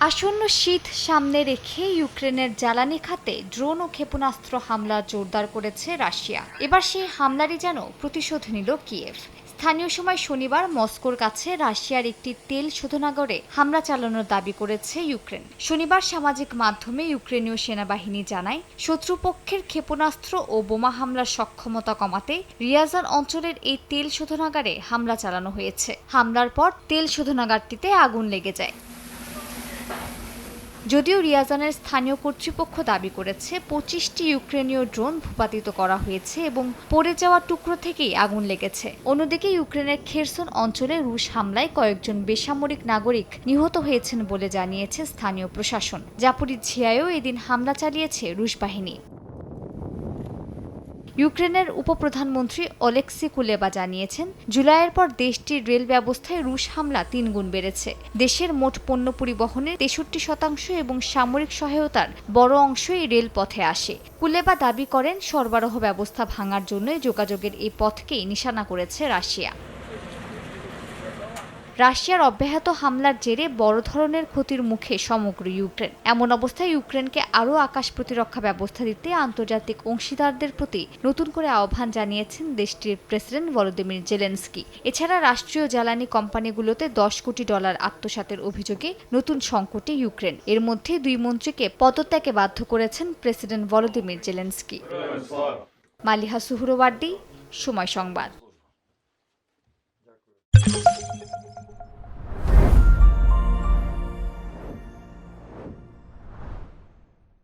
আসন্ন শীত সামনে রেখে ইউক্রেনের জ্বালানি খাতে ড্রোন ও ক্ষেপণাস্ত্র হামলা জোরদার করেছে রাশিয়া। এবার সেই হামলারই যেন প্রতিশোধ নিল কিয়েভ। স্থানীয় সময় শনিবার মস্কোর কাছে রাশিয়ার একটি তেল শোধনাগারে হামলা চালানোর দাবি করেছে ইউক্রেন। শনিবার সামাজিক মাধ্যমে ইউক্রেনীয় সেনাবাহিনী জানায়, শত্রুপক্ষের ক্ষেপণাস্ত্র ও বোমা হামলার সক্ষমতা কমাতে রিয়াজান অঞ্চলের এই তেল শোধনাগারে হামলা চালানো হয়েছে। হামলার পর তেল শোধনাগারটিতে আগুন লেগে যায়। যদিও রিয়াজানের স্থানীয় কর্তৃপক্ষ দাবি করেছে, পঁচিশটি ইউক্রেনীয় ড্রোন ভূপাতিত করা হয়েছে এবং পড়ে যাওয়া টুকরো থেকেই আগুন লেগেছে। অন্যদিকে ইউক্রেনের খেরসন অঞ্চলে রুশ হামলায় কয়েকজন বেসামরিক নাগরিক নিহত হয়েছেন বলে জানিয়েছে স্থানীয় প্রশাসন। জাপুরি ঝিয়ায়ও এদিন হামলা চালিয়েছে রুশ বাহিনী। ইউক্রেনের উপপ্রধানমন্ত্রী অলেক্সি কুলেবা জানিয়েছেন, জুলাইয়ের পর দেশটির রেল ব্যবস্থায় রুশ হামলা তিনগুণ বেড়েছে। দেশের মোট পণ্য পরিবহনের তেষট্টি শতাংশ এবং সামরিক সহায়তার বড় অংশই রেলপথে আসে। কুলেবা দাবি করেন, সরবরাহ ব্যবস্থা ভাঙার জন্য যোগাযোগের এই পথকেই নিশানা করেছে রাশিয়া। রাশিয়ার অব্যাহত হামলার জেরে বড় ধরনের ক্ষতির মুখে সমগ্র ইউক্রেন। এমন অবস্থায় ইউক্রেনকে আরও আকাশ প্রতিরক্ষা ব্যবস্থা দিতে আন্তর্জাতিক অংশীদারদের প্রতি নতুন করে আহ্বান জানিয়েছেন দেশটির প্রেসিডেন্ট ভলোদিমির জেলেন্সকি। এছাড়া রাষ্ট্রীয় জ্বালানি কোম্পানিগুলোতে দশ কোটি ডলার আত্মসাতের অভিযোগে নতুন সংকটে ইউক্রেন। এর মধ্যে দুই মন্ত্রীকে পদত্যাগে বাধ্য করেছেন president Volodymyr Zelensky. Maliha Suhrawardy, সময় সংবাদ।